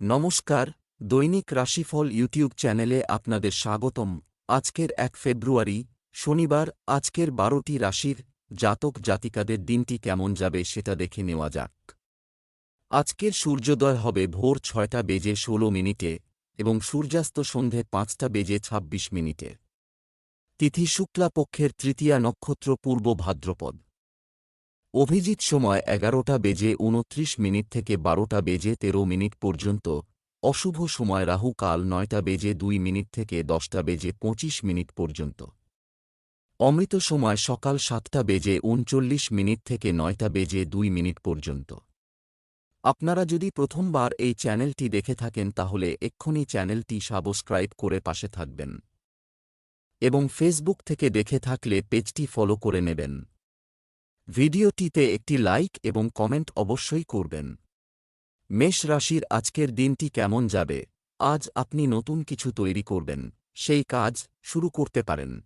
নমস্কার, দৈনিক রাশিফল ইউটিউব চ্যানেলে আপনাদের স্বাগতম। আজকের এক ফেব্রুয়ারি, শনিবার, আজকের বারোটি রাশির জাতক জাতিকাদের দিনটি কেমন যাবে সেটা দেখে নেওয়া যাক। আজকের সূর্যোদয় হবে ভোর ছয়টা বেজে ষোলো মিনিটে এবং সূর্যাস্ত সন্ধে পাঁচটা বেজে ছাব্বিশ মিনিটে। তিথি শুক্লাপক্ষের তৃতীয়া নক্ষত্র পূর্ব ভাদ্রপদ। অভিজিৎ সময় এগারোটা বেজে উনত্রিশ মিনিট থেকে বারোটা বেজে তেরো মিনিট পর্যন্ত। অশুভ সময় রাহু কাল নয়টা বেজে দুই মিনিট থেকে দশটা বেজে পঁচিশ মিনিট পর্যন্ত। অমৃত সময় সকাল সাতটা বেজে উনচল্লিশ মিনিট থেকে নয়টা বেজে দুই মিনিট পর্যন্ত। আপনারা যদি প্রথমবার এই চ্যানেলটি দেখে থাকেন তাহলে এক্ষুনি চ্যানেলটি সাবস্ক্রাইব করে পাশে থাকবেন। এবং ফেসবুক থেকে দেখে থাকলে পেজটি ফলো করে নেবেন। ভিডিওটিতে একটি লাইক এবং কমেন্ট অবশ্যই করবেন। মেষ রাশির আজকের দিনটি কেমন যাবে? আজ আপনি নতুন কিছু তৈরি করবেন, সেই কাজ শুরু করতে পারেন।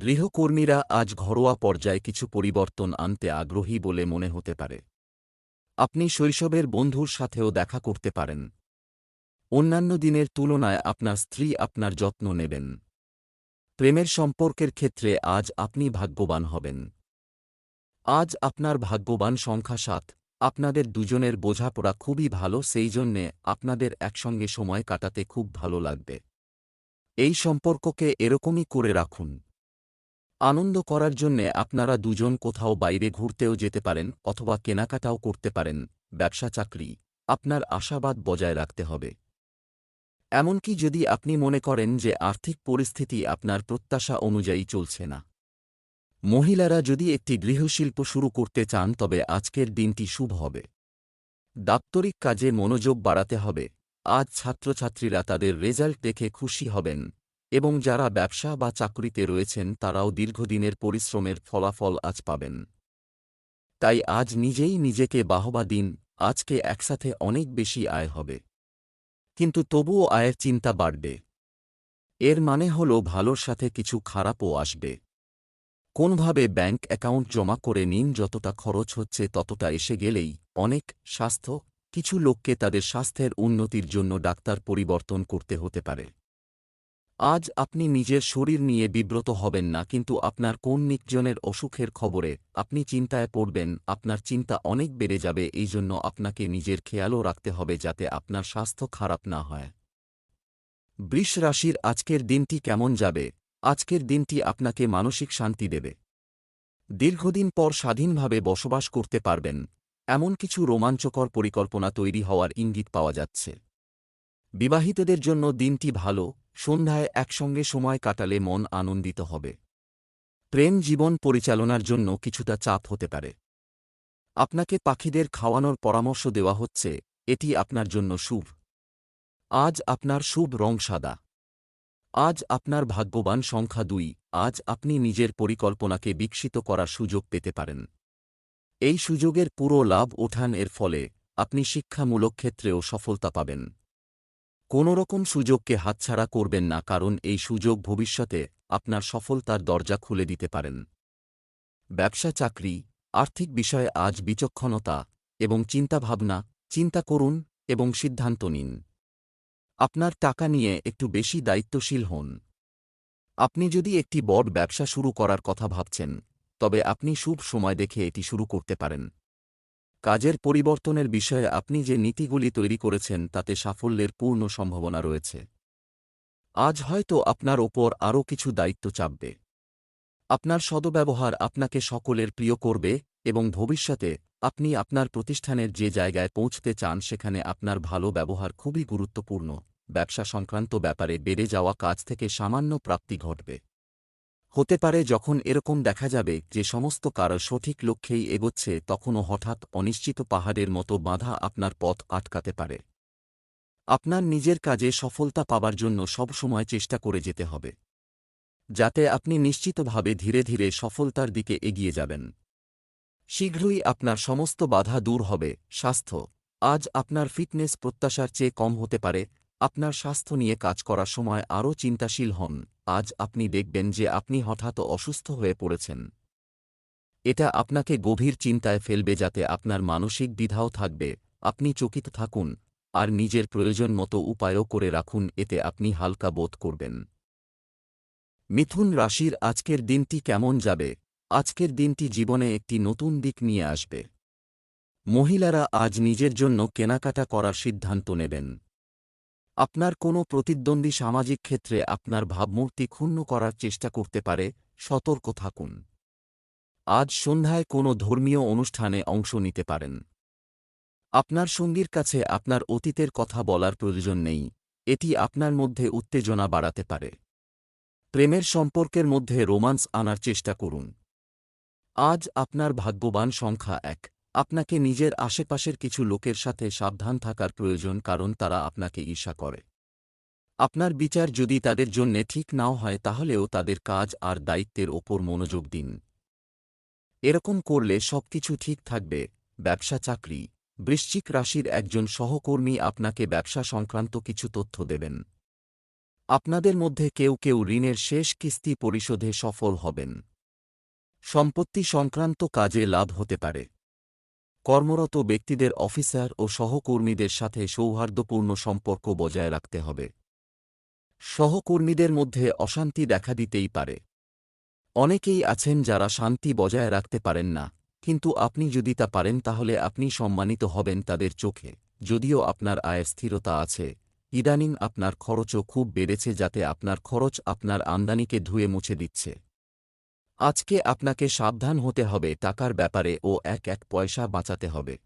গৃহকর্মীরা আজ ঘরোয়া পর্যায়ে কিছু পরিবর্তন আনতে আগ্রহী বলে মনে হতে পারে। আপনি শৈশবের বন্ধুর সাথেও দেখা করতে পারেন। অন্যান্য দিনের তুলনায় আপনার স্ত্রী আপনার যত্ন নেবেন। প্রেমের সম্পর্কের ক্ষেত্রে আজ আপনি ভাগ্যবান হবেন। আজ আপনার ভাগ্যবান সংখ্যা সাত। আপনাদের দুজনের বোঝাপড়া খুবই ভালো, সেই জন্যে আপনাদের একসঙ্গে সময় কাটাতে খুব ভালো লাগবে। এই সম্পর্ককে এরকমই করে রাখুন। আনন্দ করার জন্যে আপনারা দুজন কোথাও বাইরে ঘুরতেও যেতে পারেন অথবা কেনাকাটাও করতে পারেন, ব্যবসা চাকরি, আপনার আশাবাদ বজায় রাখতে হবে। এমনকি যদি আপনি মনে করেন যে আর্থিক পরিস্থিতি আপনার প্রত্যাশা অনুযায়ী চলছে না। মহিলারা যদি একটি গৃহশিল্প শুরু করতে চান, তবে আজকের দিনটি শুভ হবে। দাপ্তরিক কাজে মনোযোগ বাড়াতে হবে। আজ ছাত্রছাত্রীরা তাদের রেজাল্ট দেখে খুশি হবেন, এবং যারা ব্যবসা বা চাকরিতে রয়েছেন, তারাও দীর্ঘদিনের পরিশ্রমের ফলাফল আজ পাবেন। তাই আজ নিজেই নিজেকে বাহবা দিন, আজকে একসাথে অনেক বেশি আয় হবে। কিন্তু তবুও আয়ের চিন্তা বাড়বে। এর মানে হল ভালোর সাথে কিছু খারাপও আসবে। কোনভাবে ব্যাংক অ্যাকাউন্ট জমা করে নিন যতটা খরচ হচ্ছে ততটা এসে গেলেই অনেক স্বাস্থ্য, কিছু লোককে তাদের স্বাস্থ্যের উন্নতির জন্য ডাক্তার পরিবর্তন করতে হতে পারে। আজ আপনি নিজের শরীর নিয়ে বিব্রত হবেন না, কিন্তু আপনার কোন নিকজনের অসুখের খবরে আপনি চিন্তায় পড়বেন, আপনার চিন্তা অনেক বেড়ে যাবে, এই জন্য আপনাকে নিজের খেয়ালও রাখতে হবে যাতে আপনার স্বাস্থ্য খারাপ না হয়। বৃষ রাশির আজকের দিনটি কেমন যাবে? আজকের দিনটি আপনাকে মানসিক শান্তি দেবে। দীর্ঘদিন পর স্বাধীনভাবে বসবাস করতে পারবেন, এমন কিছু রোমাঞ্চকর পরিকল্পনা তৈরি হওয়ার ইঙ্গিত পাওয়া যাচ্ছে। বিবাহিতদের জন্য দিনটি ভালো, সন্ধ্যায় একসঙ্গে সময় কাটালে মন আনন্দিত হবে। প্রেম জীবন পরিচালনার জন্য কিছুটা চাপ হতে পারে। আপনাকে পাখিদের খাওয়ানোর পরামর্শ দেওয়া হচ্ছে, এটি আপনার জন্য শুভ। আজ আপনার শুভ রং সাদা। আজ আপনার ভাগ্যবান সংখ্যা দুই, আজ আপনি নিজের পরিকল্পনাকে বিকশিত করার সুযোগ পেতে পারেন। এই সুযোগের পুরো লাভ ওঠান এর ফলে আপনি শিক্ষামূলক ক্ষেত্রেও সফলতা পাবেন। কোনোরকম সুযোগকে হাতছাড়া করবেন না কারণ এই সুযোগ ভবিষ্যতে আপনার সফলতার দরজা খুলে দিতে পারেন। ব্যবসা চাকরি, আর্থিক বিষয়ে আজ বিচক্ষণতা এবং চিন্তাভাবনা, চিন্তা করুন এবং সিদ্ধান্ত নিন। আপনার টাকা নিয়ে একটু বেশি দায়িত্বশীল হন। আপনি যদি একটি বড় ব্যবসা শুরু করার কথা ভাবছেন, তবে আপনি শুভ সময় দেখে এটি শুরু করতে পারেন। কাজের পরিবর্তনের বিষয়ে আপনি যে নীতিগুলি তৈরি করেছেন, তাতে সাফল্যের পূর্ণ সম্ভাবনা রয়েছে। আজ হয়তো আপনার ওপর আরও কিছু দায়িত্ব চাপবে। আপনার সদব্যবহার আপনাকে সকলের প্রিয় করবে এবং ভবিষ্যতে আপনি আপনার প্রতিষ্ঠানের যে জায়গায় পৌঁছতে চান সেখানে আপনার ভালো ব্যবহার খুবই গুরুত্বপূর্ণ। ব্যবসা সংক্রান্ত ব্যাপারে বেড়ে যাওয়া কাজ থেকে সামান্য প্রাপ্তি ঘটবে। হতে পারে যখন এরকম দেখা যাবে যে সমস্ত কারও সঠিক লক্ষ্যেই এগোচ্ছে তখনও হঠাৎ অনিশ্চিত পাহাড়ের মতো বাধা আপনার পথ আটকাতে পারে। আপনার নিজের কাজে সফলতা পাবার জন্য সবসময় চেষ্টা করে যেতে হবে। যাতে আপনি নিশ্চিতভাবে ধীরে ধীরে সফলতার দিকে এগিয়ে যাবেন। শীঘ্রই আপনার সমস্ত বাধা দূর হবে। স্বাস্থ্য। আজ আপনার ফিটনেস প্রত্যাশার চেয়ে কম হতে পারে। আপনার স্বাস্থ্য নিয়ে কাজ করার সময় আরও চিন্তাশীল হন। আজ আপনি দেখবেন যে আপনি হঠাৎ অসুস্থ হয়ে পড়েছেন। এটা আপনাকে গভীর চিন্তায় ফেলবে যাতে আপনার মানসিক দ্বিধাও থাকবে। আপনি চকিত থাকুন। আর নিজের প্রয়োজন মতো উপায়ও করে রাখুন। এতে আপনি হালকা বোধ করবেন। মিথুন রাশির আজকের দিনটি কেমন যাবে? আজকের দিনটি জীবনে একটি নতুন দিক নিয়ে আসবে। মহিলারা আজ নিজের জন্য কেনাকাটা করার সিদ্ধান্ত নেবেন। আপনার কোনো প্রতিদ্বন্দ্বী সামাজিক ক্ষেত্রে আপনার ভাবমূর্তি ক্ষুণ্ণ করার চেষ্টা করতে পারে, সতর্ক থাকুন। আজ সন্ধ্যায় কোনো ধর্মীয় অনুষ্ঠানে অংশ নিতে পারেন। আপনার সঙ্গীর কাছে আপনার অতীতের কথা বলার প্রয়োজন নেই। এটি আপনার মধ্যে উত্তেজনা বাড়াতে পারে। প্রেমের সম্পর্কের মধ্যে রোমান্স আনার চেষ্টা করুন। আজ আপনার ভাগ্যবান সংখ্যা এক। আপনাকে নিজের আশেপাশের কিছু লোকের সাথে সাবধান থাকার প্রয়োজন কারণ তারা আপনাকে ঈর্ষা করে। আপনার বিচার যদি তাদের জন্যে ঠিক নাও হয় তাহলেও তাদের কাজ আর দায়িত্বের ওপর মনোযোগ দিন। এরকম করলে সবকিছু ঠিক থাকবে। ব্যবসা চাকরি। বৃশ্চিক রাশির একজন সহকর্মী আপনাকে ব্যবসা সংক্রান্ত কিছু তথ্য দেবেন। আপনাদের মধ্যে কেউ কেউ ঋণের শেষ কিস্তি পরিশোধে সফল হবেন। সম্পত্তি সংক্রান্ত কাজে লাভ হতে পারে। কর্মরত ব্যক্তিদের অফিসার ও সহকর্মীদের সাথে সৌহার্দ্যপূর্ণ সম্পর্ক বজায় রাখতে হবে। সহকর্মীদের মধ্যে অশান্তি দেখা দিতেই পারে। অনেকেই আছেন যারা শান্তি বজায় রাখতে পারেন না, কিন্তু আপনি যদি তা পারেন তাহলে আপনি সম্মানিত হবেন তাদের চোখে, যদিও আপনার আয়ের স্থিরতা আছে। ইদানিং আপনার খরচও খুব বেড়েছে যাতে আপনার খরচ আপনার আমদানিকে ধুয়ে মুছে দিচ্ছে। আজকে আপনাকে সাবধান হতে হবে টাকার ব্যাপারে ও এক এক পয়সা বাঁচাতে হবে।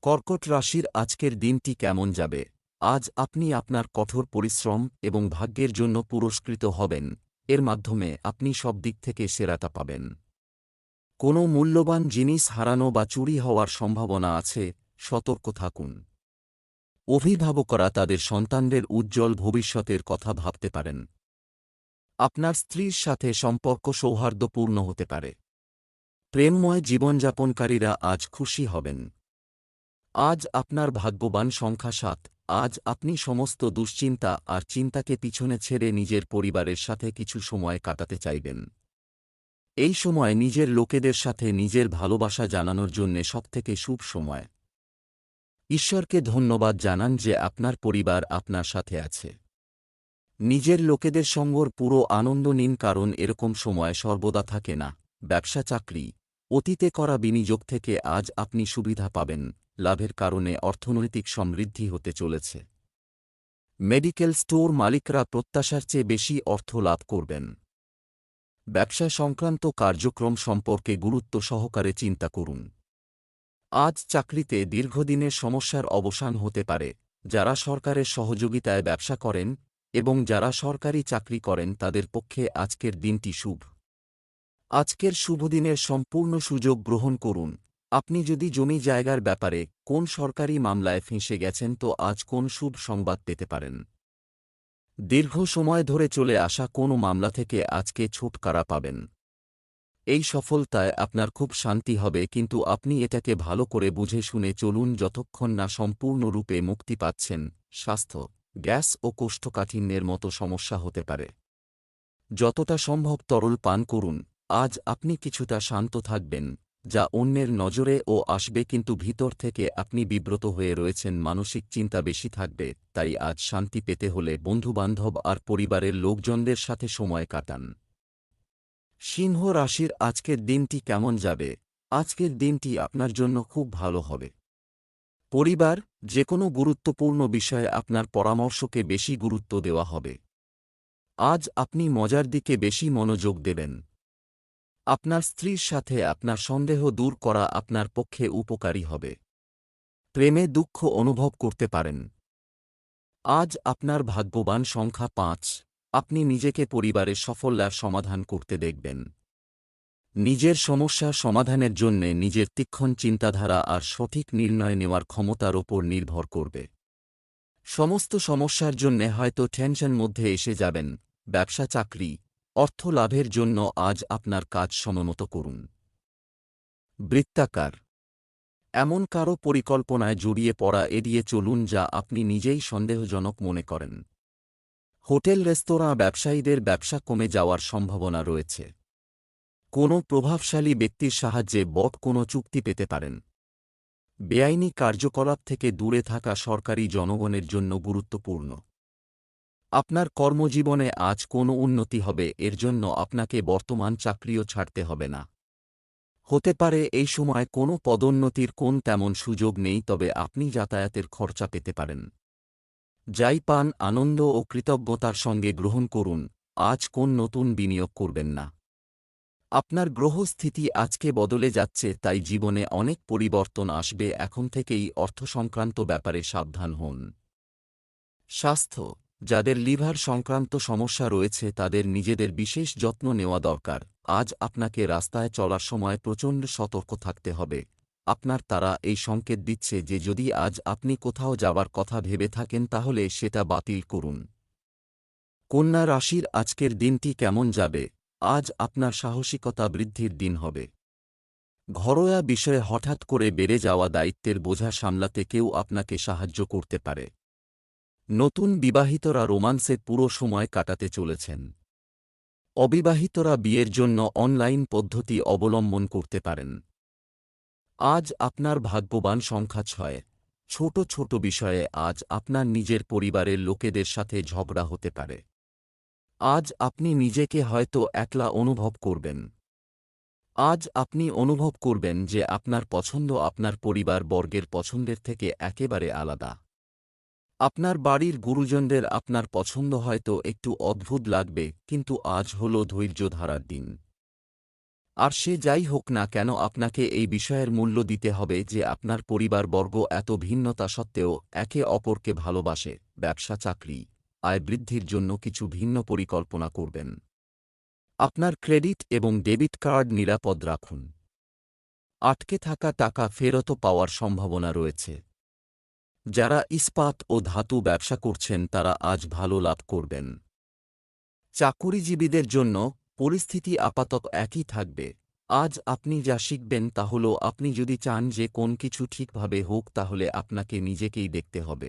কর্কট রাশির আজকের দিনটি কেমন যাবে? আজ আপনি আপনার কঠোর পরিশ্রম এবং ভাগ্যের জন্য পুরস্কৃত হবেন। এর মাধ্যমে আপনি সব দিক থেকে সেরাটা পাবেন। কোনো মূল্যবান জিনিস হারানো বা চুরি হওয়ার সম্ভাবনা আছে, সতর্ক থাকুন। অভিভাবকরা তাদের সন্তানদের উজ্জ্বল ভবিষ্যতের কথা ভাবতে পারেন। আপনার স্ত্রীর সাথে সম্পর্ক সৌহার্দ্যপূর্ণ হতে পারে। প্রেমময় জীবনযাপনকারীরা আজ খুশি হবেন। আজ আপনার ভাগ্যবান সংখ্যা সাত। আজ আপনি সমস্ত দুশ্চিন্তা আর চিন্তাকে পিছনে ছেড়ে নিজের পরিবারের সাথে কিছু সময় কাটাতে চাইবেন। এই সময় নিজের লোকেদের সাথে নিজের ভালোবাসা জানানোর জন্যে সবথেকে শুভ সময়। ঈশ্বরকে ধন্যবাদ জানান যে আপনার পরিবার আপনার সাথে আছে। নিজের লোকেদের সঙ্গর পুরো আনন্দ নিন কারণ এরকম সময় সর্বদা থাকে না। ব্যবসা চাকরি, অতীতে করা বিনিয়োগ থেকে আজ আপনি সুবিধা পাবেন, লাভের কারণে অর্থনৈতিক সমৃদ্ধি হতে চলেছে। মেডিকেল স্টোর মালিকরা প্রত্যাশার চেয়ে বেশি অর্থ লাভ করবেন। ব্যবসা সংক্রান্ত কার্যক্রম সম্পর্কে গুরুত্ব সহকারে চিন্তা করুন। আজ চাকরিতে দীর্ঘদিনের সমস্যার অবসান হতে পারে, যারা সরকারের সহযোগিতায় ব্যবসা করেন এবং যারা সরকারি চাকরি করেন তাদের পক্ষে আজকের দিনটি শুভ। আজকের শুভদিনের সম্পূর্ণ সুযোগ গ্রহণ করুন। আপনি যদি জমি জায়গার ব্যাপারে কোন সরকারি মামলায় ফেঁসে গেছেন তো আজ কোন শুভ সংবাদ পেতে পারেন। দীর্ঘ সময় ধরে চলে আসা কোনো মামলা থেকে আজকে ছুটকারা পাবেন। এই সফলতায় আপনার খুব শান্তি হবে, কিন্তু আপনি এটাকে ভালো করে বুঝে শুনে চলুন যতক্ষণ না সম্পূর্ণরূপে মুক্তি পাচ্ছেন। স্বাস্থ্য, গ্যাস ও কোষ্ঠকাঠিন্যের মতো সমস্যা হতে পারে। যতটা সম্ভব তরল পান করুন। আজ আপনি কিছুটা শান্ত থাকবেন, যা অন্যের নজরে ও আসবে, কিন্তু ভিতর থেকে আপনি বিব্রত হয়ে রয়েছেন। মানসিক চিন্তা বেশি থাকবে, তাই আজ শান্তি পেতে হলে বন্ধুবান্ধব আর পরিবারের লোকজনদের সাথে সময় কাটান। সিংহ রাশির আজকের দিনটি কেমন যাবে? আজকের দিনটি আপনার জন্য খুব ভালো হবে। পরিবার যে কোনো গুরুত্বপূর্ণ বিষয়ে আপনার পরামর্শকে বেশি গুরুত্ব দেওয়া হবে। আজ আপনি মজার দিকে বেশি মনোযোগ দেবেন। আপনার স্ত্রীর সাথে আপনার সন্দেহ দূর করা আপনার পক্ষে উপকারী হবে। প্রেমে দুঃখ অনুভব করতে পারেন। আজ আপনার ভাগ্যবান সংখ্যা পাঁচ। আপনি নিজেকে পরিবারের সফল্যার সমাধান করতে দেখবেন। নিজের সমস্যা সমাধানের জন্যে নিজের তীক্ষণ চিন্তাধারা আর সঠিক নির্ণয় নেওয়ার ক্ষমতার ওপর নির্ভর করবে। সমস্ত সমস্যার জন্য হয়তো টেনশন মধ্যে এসে যাবেন। ব্যবসা, চাকরি, অর্থ লাভের জন্য আজ আপনার কাজ সমমত করুন। বৃত্তাকার। এমন কারও পরিকল্পনায় জড়িয়ে পড়া এড়িয়ে চলুন যা আপনি নিজেই সন্দেহজনক মনে করেন। হোটেল, রেস্তোরাঁ ব্যবসায়ীদের ব্যবসা কমে যাওয়ার সম্ভাবনা রয়েছে। কোনো প্রভাবশালী ব্যক্তির সাহায্যে বট কোনো চুক্তি পেতে পারেন। বেআইনি কার্যকলাপ থেকে দূরে থাকা সরকারি জনগণের জন্য গুরুত্বপূর্ণ। আপনার কর্মজীবনে আজ কোনো উন্নতি হবে, এর জন্য আপনাকে বর্তমান চাকরিও ছাড়তে হবে না। হতে পারে এই সময় কোনো পদোন্নতির কোন তেমন সুযোগ নেই, তবে আপনি যাতায়াতের খরচা পেতে পারেন। যাই পান আনন্দ ও কৃতজ্ঞতার সঙ্গে গ্রহণ করুন, আজ কোন নতুন বিনিয়োগ করবেন না। আপনার গ্রহস্থিতি আজকে বদলে যাচ্ছে, তাই জীবনে অনেক পরিবর্তন আসবে, এখন থেকেই অর্থ সংক্রান্ত ব্যাপারে সাবধান হন। স্বাস্থ্য, যাদের লিভার সংক্রান্ত সমস্যা রয়েছে, তাদের নিজেদের বিশেষ যত্ন নেওয়া দরকার, আজ আপনাকে রাস্তায় চলার সময় প্রচণ্ড সতর্ক থাকতে হবে। আপনার তারা এই সংকেত দিচ্ছে যে যদি আজ আপনি কোথাও যাওয়ার কথা ভেবে থাকেন তাহলে সেটা বাতিল করুন। কন্যা রাশির আজকের দিনটি কেমন যাবে? আজ আপনার সাহসিকতা বৃদ্ধির দিন হবে। ঘরোয়া বিষয়ে হঠাৎ করে বেড়ে যাওয়া দায়িত্বের বোঝা সামলাতে কেউ আপনাকে সাহায্য করতে পারে। নতুন বিবাহিতরা রোমান্সে পুরো সময় কাটাতে চলেছেন। অবিবাহিতরা বিয়ের জন্য অনলাইন পদ্ধতি অবলম্বন করতে পারেন। আজ আপনার ভাগ্যবান সংখ্যা ছয়। ছোট ছোট বিষয়ে আজ আপনার নিজের পরিবারের লোকেদের সাথে ঝগড়া হতে পারে। আজ আপনি নিজেকে হয়তো একলা অনুভব করবেন। আজ আপনি অনুভব করবেন যে আপনার পছন্দ আপনার পরিবার বর্গের পছন্দের থেকে একেবারে আলাদা। আপনার বাড়ির গুরুজনদের আপনার পছন্দ হয়তো একটু অদ্ভুত লাগবে, কিন্তু আজ হল ধৈর্য ধারার দিন। আর সে যাই হোক না কেন আপনাকে এই বিষয়ের মূল্য দিতে হবে যে আপনার পরিবারবর্গ এত ভিন্নতা সত্ত্বেও একে অপরকে ভালোবাসে, ব্যবসা, চাকরি, আয় বৃদ্ধির জন্য কিছু ভিন্ন পরিকল্পনা করবেন। আপনার ক্রেডিট এবং ডেবিট কার্ড নিরাপদ রাখুন। আটকে থাকা টাকা ফেরত পাওয়ার সম্ভাবনা রয়েছে। যারা ইস্পাত ও ধাতু ব্যবসা করছেন তারা আজ ভালো লাভ করবেন। চাকুরিজীবীদের জন্য পরিস্থিতি আপাতত একই থাকবে। আজ আপনি যা শিখবেন তা হল আপনি যদি চান যে কোন কিছু ঠিকভাবে হোক তাহলে আপনাকে নিজেকেই দেখতে হবে।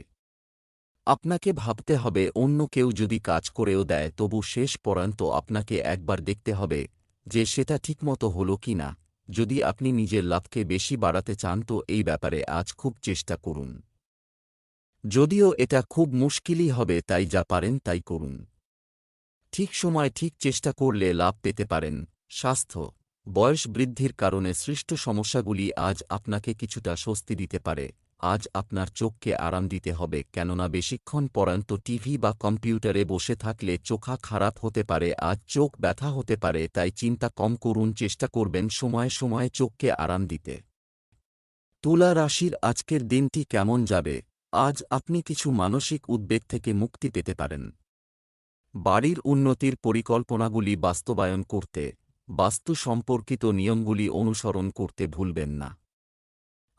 আপনাকে ভাবতে হবে অন্য কেউ যদি কাজ করেও দেয় তবু শেষ পর্যন্ত আপনাকে একবার দেখতে হবে যে সেটা ঠিকমতো হল কি না। যদি আপনি নিজের লাভকে বেশি বাড়াতে চান তো এই ব্যাপারে আজ খুব চেষ্টা করুন। যদিও এটা খুব মুশকিলই হবে তাই যা পারেন তাই করুন। ঠিক সময় ঠিক চেষ্টা করলে লাভ পেতে পারেন। স্বাস্থ্য। বয়স বৃদ্ধির কারণে সৃষ্ট সমস্যাগুলি আজ আপনাকে কিছুটা স্বস্তি দিতে পারে। আজ আপনার চোখকে আরাম দিতে হবে, কেননা বেশিক্ষণ পরান্ত টিভি বা কম্পিউটারে বসে থাকলে চোখা খারাপ হতে পারে, আজ চোখ ব্যথা হতে পারে, তাই চিন্তা কম করুন, চেষ্টা করবেন সময়ে সময়ে চোখকে আরাম দিতে। তুলা রাশির আজকের দিনটি কেমন যাবে? আজ আপনি কিছু মানসিক উদ্বেগ থেকে মুক্তি পেতে পারেন। বাড়ির উন্নতির পরিকল্পনাগুলি বাস্তবায়ন করতে, বাস্তু সম্পর্কিত নিয়মগুলি অনুসরণ করতে ভুলবেন না।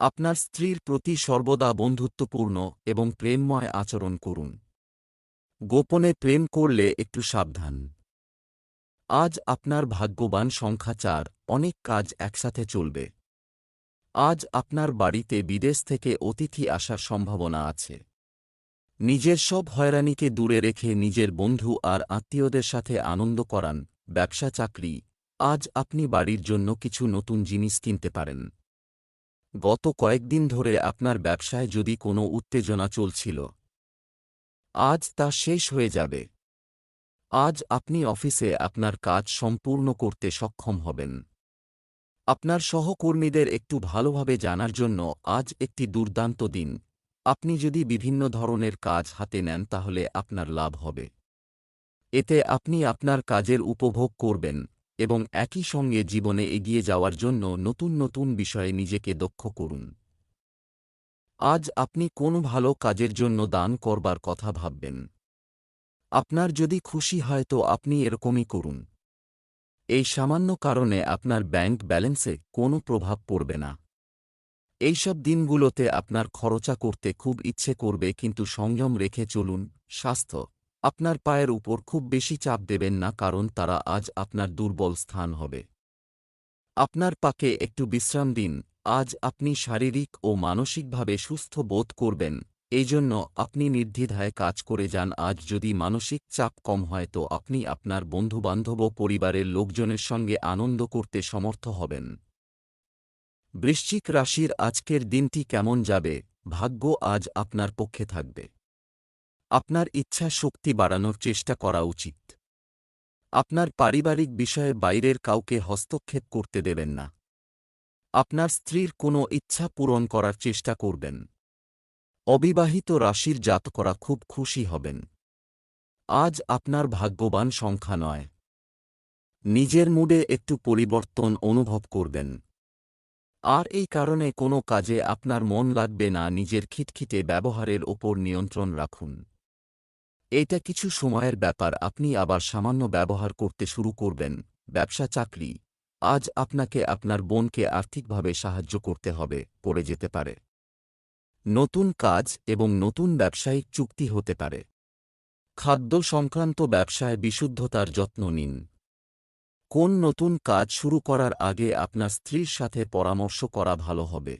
আপনার স্ত্রীর প্রতি সর্বদা বন্ধুত্বপূর্ণ এবং প্রেমময় আচরণ করুন। গোপনে প্রেম করলে একটু সাবধান। আজ আপনার ভাগ্যবান সংখ্যা চার, অনেক কাজ একসাথে চলবে। আজ আপনার বাড়িতে বিদেশ থেকে অতিথি আসার সম্ভাবনা আছে। নিজের সব হয়রানিকে দূরে রেখে নিজের বন্ধু আর আত্মীয়দের সাথে আনন্দ করান, ব্যবসা চাকরি। আজ আপনি বাড়ির জন্য কিছু নতুন জিনিস কিনতে পারেন। গত কয়েকদিন ধরে আপনার ব্যবসায় যদি কোনো উত্তেজনা চলছিল, আজ তা শেষ হয়ে যাবে। আজ আপনি অফিসে আপনার কাজ সম্পূর্ণ করতে সক্ষম হবেন। আপনার সহকর্মীদের একটু ভালোভাবে জানার জন্য আজ একটি দুর্দান্ত দিন। আপনি যদি বিভিন্ন ধরনের কাজ হাতে নেন তাহলে আপনার লাভ হবে। এতে আপনি আপনার কাজের উপভোগ করবেন এবং একই সঙ্গে জীবনে এগিয়ে যাওয়ার জন্য নতুন নতুন বিষয়ে নিজেকে দক্ষ করুন। আজ আপনি কোন ভালো কাজের জন্য দান করবার কথা ভাববেন? আপনার যদি খুশি হয় তো আপনি এরকমই করুন। এই সামান্য কারণে আপনার ব্যাংক ব্যালেন্সে কোনো প্রভাব পড়বে না। এইসব দিনগুলোতে আপনার খরচা করতে খুব ইচ্ছে করবে কিন্তু সংযম রেখে চলুন, স্বাস্থ্য আপনার পায়ের উপর খুব বেশি চাপ দেবেন না কারণ তারা আজ আপনার দুর্বল স্থান হবে। আপনার পাকে একটু বিশ্রাম দিন, আজ আপনি শারীরিক ও মানসিকভাবে সুস্থ বোধ করবেন এই জন্য আপনি নির্দ্বিধায় কাজ করে যান, আজ যদি মানসিক চাপ কম হয় তো আপনি আপনার বন্ধুবান্ধব ও পরিবারের লোকজনের সঙ্গে আনন্দ করতে সমর্থ হবেন। বৃশ্চিক রাশির আজকের দিনটি কেমন যাবে? ভাগ্য আজ আপনার পক্ষে থাকবে। আপনার ইচ্ছা শক্তি বাড়ানোর চেষ্টা করা উচিত। আপনার পারিবারিক বিষয়ে বাইরের কাউকে হস্তক্ষেপ করতে দেবেন না। আপনার স্ত্রীর কোনো ইচ্ছা পূরণ করার চেষ্টা করবেন। অবিবাহিত রাশির জাত করা খুব খুশি হবেন। আজ আপনার ভাগ্যবান সংখ্যা নয়। নিজের মুডে একটু পরিবর্তন অনুভব করবেন। আর এই কারণে কোনো কাজে আপনার মন লাগবে না নিজের খিটখিটে ব্যবহারের ওপর নিয়ন্ত্রণ রাখুন। এটা কিছু সময়ের ব্যাপার, আপনি আবার সামান্য ব্যবহার করতে শুরু করবেন। ব্যবসা চাকরি, আজ আপনাকে আপনার বোনকে আর্থিকভাবে সাহায্য করতে হবে, পড়ে যেতে পারে। নতুন কাজ এবং নতুন ব্যবসায়িক চুক্তি হতে পারে। খাদ্য সংক্রান্ত ব্যবসায় বিশুদ্ধতার যত্ন নিন। কোন নতুন কাজ শুরু করার আগে আপনার স্ত্রীর সাথে পরামর্শ করা ভালো হবে?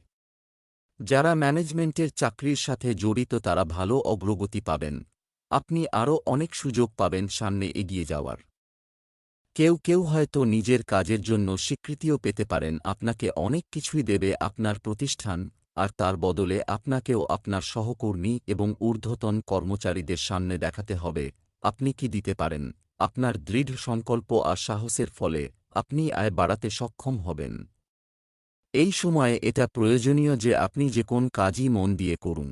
যারা ম্যানেজমেন্টের চাকরির সাথে জড়িত তারা ভালো অগ্রগতি পাবেন। আপনি আরও অনেক সুযোগ পাবেন সামনে এগিয়ে যাওয়ার। কেউ কেউ হয়তো নিজের কাজের জন্য স্বীকৃতিও পেতে পারেন। আপনাকে অনেক কিছুই দেবে আপনার প্রতিষ্ঠান, আর তার বদলে আপনাকেও আপনার সহকর্মী এবং ঊর্ধ্বতন কর্মচারীদের সামনে দেখাতে হবে। আপনি কি দিতে পারেন? আপনার দৃঢ় সংকল্প আর সাহসের ফলে আপনি আয় বাড়াতে সক্ষম হবেন। এই সময়ে এটা প্রয়োজনীয় যে আপনি যে কোন কাজই মন দিয়ে করুন।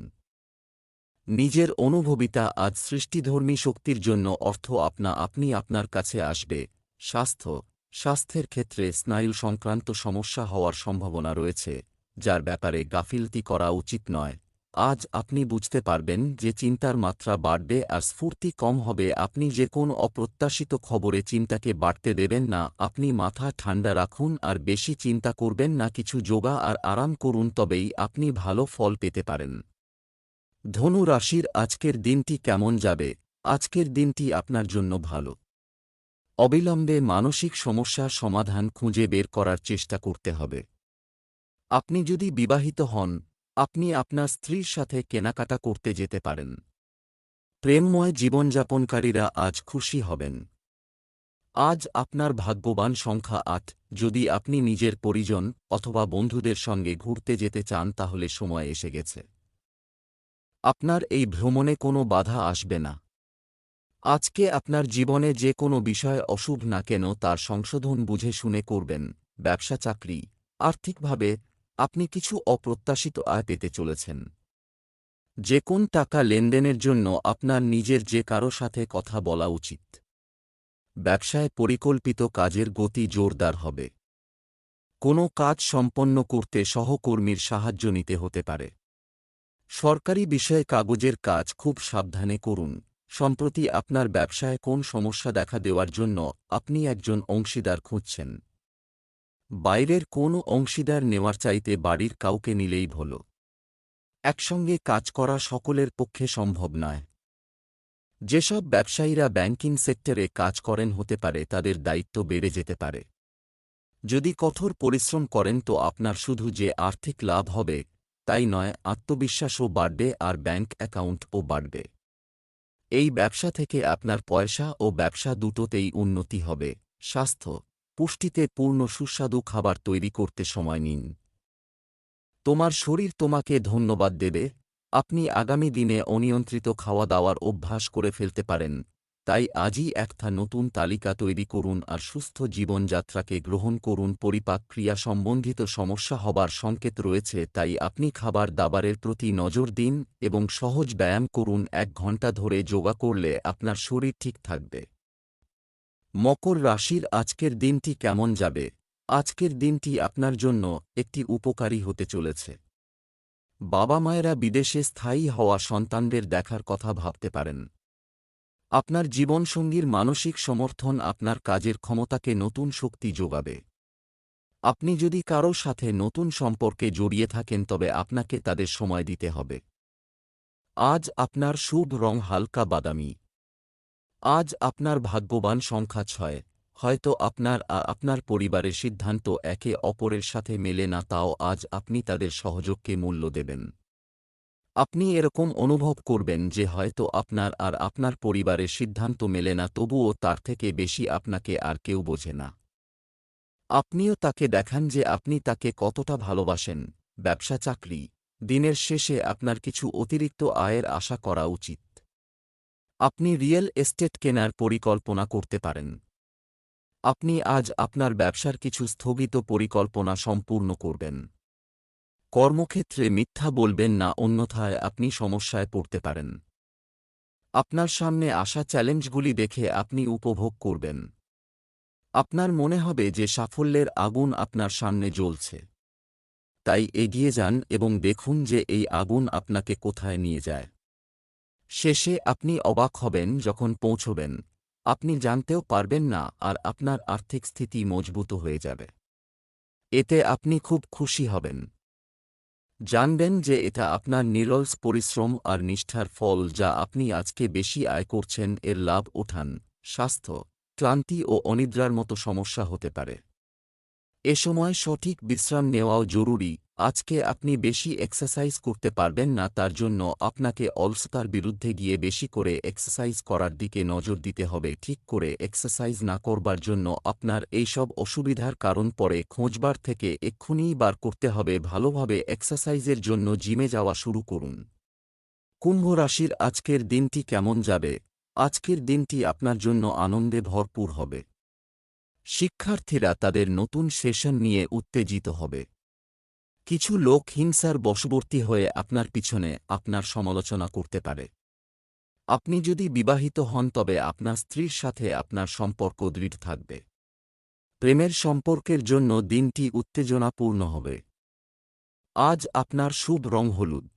নিজের অনুভবিতা আজ সৃষ্টিধর্মী শক্তির জন্য অর্থ আপনা আপনি আপনার কাছে আসবে। স্বাস্থ্য, স্বাস্থ্যের ক্ষেত্রে স্নায়ু সংক্রান্ত সমস্যা হওয়ার সম্ভাবনা রয়েছে, যার ব্যাপারে গাফিলতি করা উচিত নয়। আজ আপনি বুঝতে পারবেন যে চিন্তার মাত্রা বাড়বে আর স্ফূর্তি কম হবে। আপনি যে কোন অপ্রত্যাশিত খবরে চিন্তাকে বাড়তে দেবেন না, আপনি মাথা ঠান্ডা রাখুন আর বেশি চিন্তা করবেন না, কিছু যোগা আর আরাম করুন, তবেই আপনি ভালো ফল পেতে পারেন। ধনু রাশির আজকের দিনটি কেমন যাবে? আজকের দিনটি আপনার জন্য ভালো। অবিলম্বে মানসিক সমস্যার সমাধান খুঁজে বের করার চেষ্টা করতে হবে। আপনি যদি বিবাহিত হন আপনি আপনার স্ত্রীর সাথে কেনাকাটা করতে যেতে পারেন। প্রেমময় জীবনযাপনকারীরা আজ খুশি হবেন। আজ আপনার ভাগ্যবান সংখ্যা আট। যদি আপনি নিজের পরিজন অথবা বন্ধুদের সঙ্গে ঘুরতে যেতে চান, তাহলে সময় এসে গেছে। আপনার এই ভ্রমণে কোনো বাধা আসবে না। আজকে আপনার জীবনে যে কোনো বিষয় অশুভ না কেন, তার সংশোধন বুঝে শুনে করবেন। ব্যবসা, চাকরি, আর্থিকভাবে আপনি কিছু অপ্রত্যাশিত আয় পেতে চলেছেন। যে কোন টাকা লেনদেনের জন্য আপনার নিজের যে কারও সাথে কথা বলা উচিত। ব্যবসায় পরিকল্পিত কাজের গতি জোরদার হবে। কোনো কাজ সম্পন্ন করতে সহকর্মীর সাহায্য নিতে হতে পারে। সরকারি বিষয়ে কাগজের কাজ খুব সাবধানে করুন। সম্প্রতি আপনার ব্যবসায় কোন সমস্যা দেখা দেওয়ার জন্য আপনি একজন অংশীদার খুঁজছেন। বাইরের কোনো অংশীদার নেওয়ার চাইতে বাড়ির কাউকে নিলেই ভালো। একসঙ্গে কাজ করা সকলের পক্ষে সম্ভব নয়। যেসব ব্যবসায়ীরা ব্যাংকিং সেক্টরে কাজ করেন হতে পারে, তাদের দায়িত্ব বেড়ে যেতে পারে। যদি কঠোর পরিশ্রম করেন, তো আপনার শুধু যে আর্থিক লাভ হবে, তাই নয়, আত্মবিশ্বাসও বাড়বে আর ব্যাংক অ্যাকাউন্টও বাড়বে। এই ব্যবসা থেকে আপনার পয়সা ও ব্যবসা দুটোতেই উন্নতি হবে। স্বাস্থ্য পুষ্টিতে পূর্ণ সুস্বাদু খাবার তৈরি করতে সময় নিন। তোমার শরীর তোমাকে ধন্যবাদ দেবে। আপনি আগামী দিনে অনিয়ন্ত্রিত খাওয়া দাওয়ার অভ্যাস করে ফেলতে পারেন। তাই আজই একটা নতুন তালিকা তৈরি করুন আর সুস্থ জীবনযাত্রাকে গ্রহণ করুন। পরিপাক ক্রিয়া সম্বন্ধিত সমস্যা হবার সংকেত রয়েছে, তাই আপনি খাবার দাবারের প্রতি নজর দিন এবং সহজ ব্যায়াম করুন। এক ঘণ্টা ধরে যোগা করলে আপনার শরীর ঠিক থাকবে। মকর রাশির আজকের দিনটি কেমন যাবে? আজকের দিনটি আপনার জন্য একটি উপকারী হতে চলেছে। বাবা মায়েরা বিদেশে স্থায়ী হওয়া সন্তানদের দেখার কথা ভাবতে পারেন। আপনার জীবনসঙ্গীর মানসিক সমর্থন আপনার কাজের ক্ষমতাকে নতুন শক্তি যোগাবে। আপনি যদি কারও সাথে নতুন সম্পর্কে জড়িয়ে থাকেন, তবে আপনাকে তাদের সময় দিতে হবে। আজ আপনার শুভ রং হালকা বাদামি। আজ আপনার ভাগ্যবান সংখ্যা ছয়। হয়তো আপনার আপনার পরিবারের সিদ্ধান্ত একে অপরের সাথে মেলে না, তাও আজ আপনি তাদের সহযোগকে মূল্য দেবেন। আপনি এরকম অনুভব করবেন যে হয়তো আপনার আর আপনার পরিবারের সিদ্ধান্ত মেলে না, তবুও তার থেকে বেশি আপনাকে আর কেউ বোঝে না। আপনিও তাকে দেখান যে আপনি তাকে কতটা ভালোবাসেন। ব্যবসা, চাকরি। দিনের শেষে আপনার কিছু অতিরিক্ত আয়ের আশা করা উচিত। আপনি রিয়েল এস্টেট কেনার পরিকল্পনা করতে পারেন। আপনি আজ আপনার ব্যবসার কিছু স্থগিত পরিকল্পনা সম্পূর্ণ করবেন। কর্মক্ষেত্রে মিথ্যা বলবেন না, অন্যথায় আপনি সমস্যায় পড়তে পারেন। আপনার সামনে আসা চ্যালেঞ্জগুলি দেখে আপনি উপভোগ করবেন। আপনার মনে হবে যে সাফল্যের আগুন আপনার সামনে জ্বলছে। তাই এগিয়ে যান এবং দেখুন যে এই আগুন আপনাকে কোথায় নিয়ে যায়। শেষে আপনি অবাক হবেন যখন পৌঁছবেন। আপনি জানতেও পারবেন না আর আপনার আর্থিক স্থিতি মজবুত হয়ে যাবে। এতে আপনি খুব খুশি হবেন। জানবেন যে এটা আপনার নিরলস পরিশ্রম আর নিষ্ঠার ফল যা আপনি আজকে বেশি আয় করছেন এর লাভ ওঠান স্বাস্থ্য, ক্লান্তি ও অনিদ্রার মতো সমস্যা হতে পারে। এ সময় সঠিক বিশ্রাম নেওয়াও জরুরি। আজকে আপনি বেশি এক্সারসাইজ করতে পারবেন না, তার জন্য আপনাকে অলসতার বিরুদ্ধে গিয়ে বেশি করে এক্সারসাইজ করার দিকে নজর দিতে হবে। ঠিক করে এক্সারসাইজ না করবার জন্য আপনার এইসব অসুবিধার কারণ পরে খোঁজবার থেকে এক্ষুনিই বার করতে হবে। ভালোভাবে এক্সারসাইজের জন্য জিমে যাওয়া শুরু করুন। কুম্ভ রাশির আজকের দিনটি কেমন যাবে? আজকের দিনটি আপনার জন্য আনন্দে ভরপুর হবে। শিক্ষার্থীরা তাদের নতুন সেশন নিয়ে উত্তেজিত হবে। কিছু লোক হিংসার বশবর্তী হয়ে আপনার পিছনে আপনার সমালোচনা করতে পারে। আপনি যদি বিবাহিত হন, তবে আপনার স্ত্রীর সাথে আপনার সম্পর্ক দৃঢ় থাকবে। প্রেমের সম্পর্কের জন্য দিনটি উত্তেজনাপূর্ণ হবে। আজ আপনার শুভ রং হলুদ।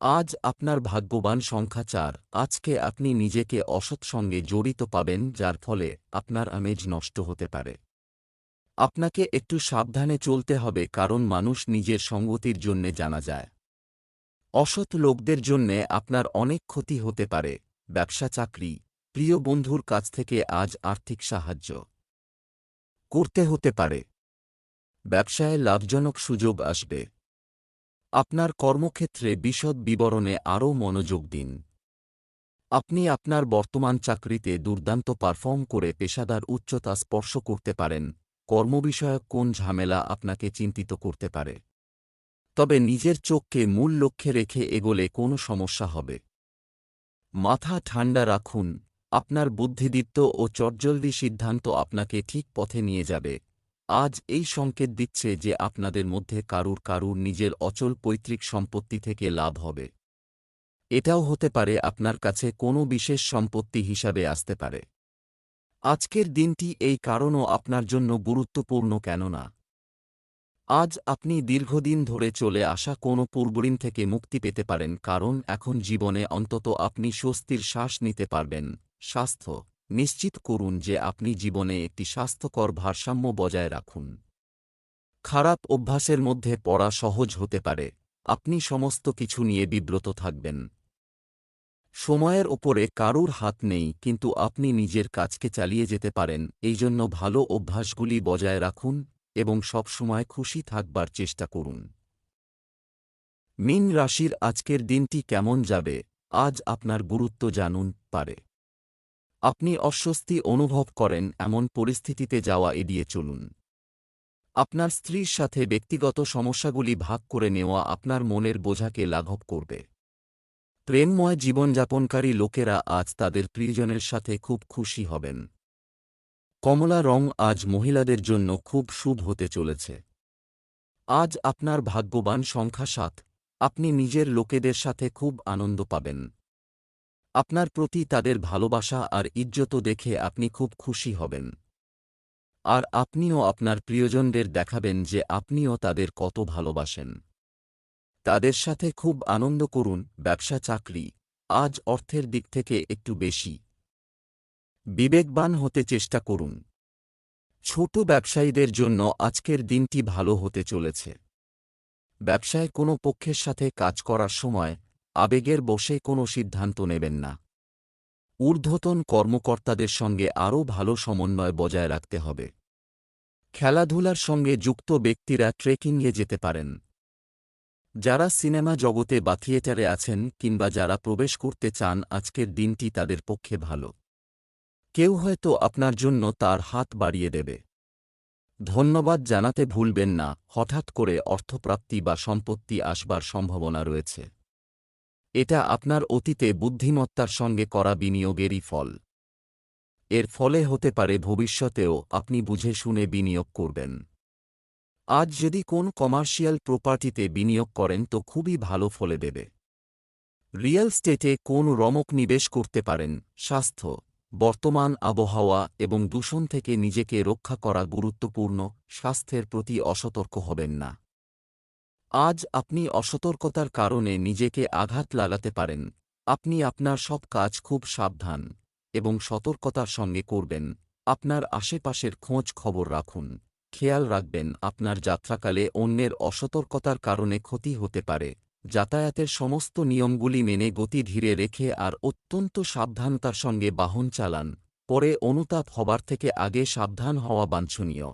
আজ আপনার ভাগ্যবান সংখ্যা চার। আজকে আপনি নিজেকে অসৎ সঙ্গে জড়িত পাবেন, যার ফলে আপনার আমেজ নষ্ট হতে পারে। আপনাকে একটু সাবধানে চলতে হবে কারণ মানুষ নিজের সঙ্গতির জন্যে জানা যায়। অসৎ লোকদের জন্যে আপনার অনেক ক্ষতি হতে পারে, ব্যবসা চাকরি, প্রিয় বন্ধুর কাছ থেকে আজ আর্থিক সাহায্য। করতে হতে পারে। ব্যবসায় লাভজনক সুযোগ আসবে। আপনার কর্মক্ষেত্রে বিশদ বিবরণে আরও মনোযোগ দিন। আপনি আপনার বর্তমান চাকরিতে দুর্দান্ত পারফর্ম করে পেশাদার উচ্চতা স্পর্শ করতে পারেন। কর্মবিষয়ক কোন ঝামেলা আপনাকে চিন্তিত করতে পারে? তবে নিজের চোখকে মূল লক্ষ্যে রেখে এগোলে কোনো সমস্যা হবে। মাথা ঠান্ডা রাখুন, আপনার বুদ্ধিদীপ্ত ও চটজলদি সিদ্ধান্ত আপনাকে ঠিক পথে নিয়ে যাবে। আজ এই সংকেত দিচ্ছে যে আপনাদের মধ্যে কারুর কারুর নিজের অচল পৈতৃক সম্পত্তি থেকে লাভ হবে। এটাও হতে পারে আপনার কাছে কোনো বিশেষ সম্পত্তি হিসাবে আসতে পারে। আজকের দিনটি এই কারণও আপনার জন্য গুরুত্বপূর্ণ কেননা আজ আপনি দীর্ঘদিন ধরে চলে আসা কোনো পূর্বঋণ থেকে মুক্তি পেতে পারেন, কারণ এখন জীবনে অন্তত আপনি স্বস্তির শ্বাস নিতে পারবেন। স্বাস্থ্য, নিশ্চিত করুন যে আপনি জীবনে একটি স্বাস্থ্যকর ভারসাম্য বজায় রাখুন। খারাপ অভ্যাসের মধ্যে পড়া সহজ হতে পারে। আপনি সমস্ত কিছু নিয়ে বিব্রত থাকবেন। সময়ের ওপরে কারুর হাত নেই, কিন্তু আপনি নিজের কাজকে চালিয়ে যেতে পারেন এই জন্য ভালো অভ্যাসগুলি বজায় রাখুন এবং সবসময় খুশি থাকবার চেষ্টা করুন। মিন রাশির আজকের দিনটি কেমন যাবে, আজ আপনার গুরুত্ব জানুন, পারে। আপনি অস্বস্তি অনুভব করেন, এমন পরিস্থিতিতে যাওয়া এড়িয়ে চলুন। আপনার স্ত্রীর সাথে ব্যক্তিগত সমস্যাগুলি ভাগ করে নেওয়া আপনার মনের বোঝাকে লাঘব করবে। প্রেমময় জীবনযাপনকারী লোকেরা আজ তাদের প্রিয়জনের সাথে খুব খুশি হবেন। কমলা রং আজ মহিলাদের জন্য খুব শুভ হতে চলেছে। আজ আপনার ভাগ্যবান সংখ্যা সাত। আপনি নিজের লোকেদের সাথে খুব আনন্দ পাবেন। আপনার প্রতি তাদের ভালোবাসা আর ইজ্জত দেখে আপনি খুব খুশি হবেন। আর আপনিও আপনার প্রিয়জনদের দেখাবেন যে আপনিও তাদের কত ভালোবাসেন। তাদের সাথে খুব আনন্দ করুন, ব্যবসা চাকরি। আজ অর্থের দিক থেকে একটু বেশি। বিবেকবান হতে চেষ্টা করুন। ছোট ব্যবসায়ীদের জন্য আজকের দিনটি ভালো হতে চলেছে। ব্যবসায় কোনো পক্ষের সাথে কাজ করার সময় আবেগের বসে কোনো সিদ্ধান্ত নেবেন না। ঊর্ধ্বতন কর্মকর্তাদের সঙ্গে আরও ভালো সমন্বয় বজায় রাখতে হবে। খেলাধুলার সঙ্গে যুক্ত ব্যক্তিরা ট্রেকিংয়ে যেতে পারেন। যারা সিনেমা জগতে বা থিয়েটারে আছেন কিংবা যারা প্রবেশ করতে চান, আজকের দিনটি তাদের পক্ষে ভালো। কেউ হয়তো আপনার জন্য তার হাত বাড়িয়ে দেবে। ধন্যবাদ জানাতে ভুলবেন না, হঠাৎ করে অর্থপ্রাপ্তি বা সম্পত্তি আসবার সম্ভাবনা রয়েছে। এটা আপনার অতীতে বুদ্ধিমত্তার সঙ্গে করা বিনিয়োগেরই ফল। এর ফলে হতে পারে ভবিষ্যতেও আপনি বুঝে শুনে বিনিয়োগ করবেন। আজ যদি কোন কমার্শিয়াল প্রপার্টিতে বিনিয়োগ করেন তো খুবই ভালো ফলে দেবে। রিয়েল স্টেটে কোন রমক নিবেশ করতে পারেন, স্বাস্থ্য, বর্তমান আবহাওয়া এবং দূষণ থেকে নিজেকে রক্ষা করা গুরুত্বপূর্ণ, স্বাস্থ্যের প্রতি অসতর্ক হবেন না। আজ আপনি অসতর্কতার কারণে নিজেকে আঘাত লাগাতে পারেন, আপনি আপনার সব কাজ খুব সাবধান এবং সতর্কতার সঙ্গে করবেন, আপনার আশেপাশের খোঁজ খবর রাখুন। খেয়াল রাখবেন, আপনার যাত্রাকালে অন্যের অসতর্কতার কারণে ক্ষতি হতে পারে। যাতায়াতের সমস্ত নিয়মগুলি মেনে গতি ধীরে রেখে আর অত্যন্ত সাবধানতার সঙ্গে বাহন চালান। পরে অনুতাপ হবার থেকে আগে সাবধান হওয়া বাঞ্ছনীয়।